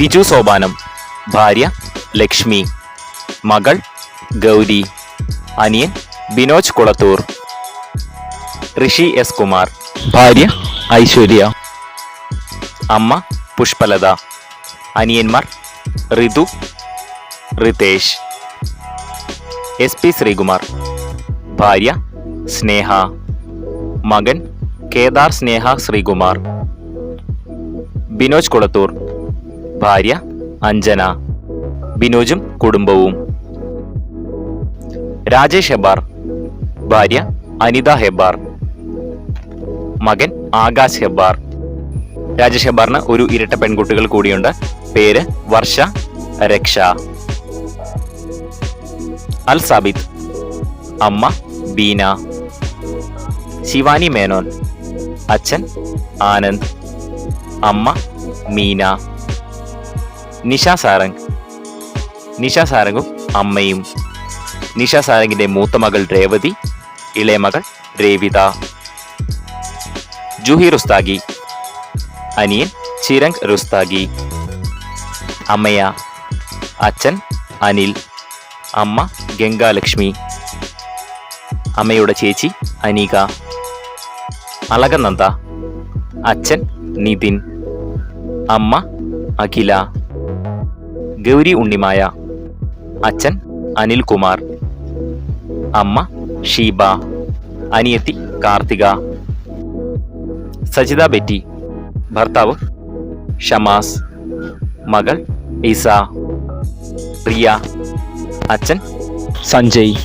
ബിജു സോപാനം ഭാര്യ ലക്ഷ്മി മകൾ ഗൗരി അനിയൻ ബിനോജ് കുളത്തൂർ ഋഷി എസ് കുമാർ ഭാര്യ ഐശ്വര്യ അമ്മ പുഷ്പലത അനിയന്മാർ ഋതു റിതേഷ് എസ് പി ശ്രീകുമാർ ഭാര്യ സ്നേഹ മകൻ കേദാർ സ്നേഹ ശ്രീകുമാർ ബിനോജ് കുളത്തൂർ ഭാര്യ അഞ്ജന ബിനോജും കുടുംബവും. രാജേഷ് ഹെബാർ ഭാര്യ അനിത ഹെബാർ. മകൻ ആകാശ് ഹെബാർ. രാജേഷ് ഹെബാറിന് ഒരു ഇരട്ട പെൺകുട്ടികൾ കൂടിയുണ്ട്. പേര് വർഷ രക്ഷ. അൽ സാബിത് അമ്മ ബീന. ശിവാനി മേനോൻ അച്ഛൻ ആനന്ദ്. അമ്മ മീന. നിഷ സാരംഗ്. നിഷ സാരംഗും അമ്മയും. നിഷ സാരംഗിന്റെ മൂത്ത മകൾ രേവതി ഇളയ മകൾ രേവിത. ജൂഹി റുസ്താഗി അനിയൻ ചിരങ് റുസ്താഗി. അമ്മയ അച്ഛൻ അനിൽ അമ്മ ഗംഗാലക്ഷ്മി. അമ്മയുടെ ചേച്ചി അനീക. അളകനന്ദ അച്ഛൻ നിതിൻ. അമ്മ അഖില. ഗൗരി ഉണ്ണിമായ അച്ഛൻ അനിൽകുമാർ അമ്മ ഷീബ അനിയത്തി കാർത്തിക സജിത ബെറ്റി ഭർത്താവ് ഷമാസ് മകൾ ഇസ പ്രിയ അച്ഛൻ സഞ്ജയ്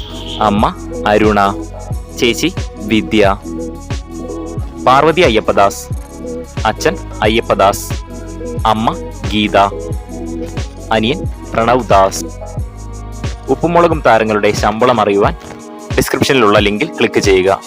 അമ്മ അരുണ ചേച്ചി വിദ്യ പാർവതി അയ്യപ്പദാസ് അച്ഛൻ അയ്യപ്പദാസ് അമ്മ ഗീത. അനിയൻ പ്രണവ് ദാസ്. ഉപ്പുമുളകും താരങ്ങളുടെ ശമ്പളം അറിയുവാൻ ഡിസ്ക്രിപ്ഷനിലുള്ള ലിങ്കിൽ ക്ലിക്ക് ചെയ്യുക.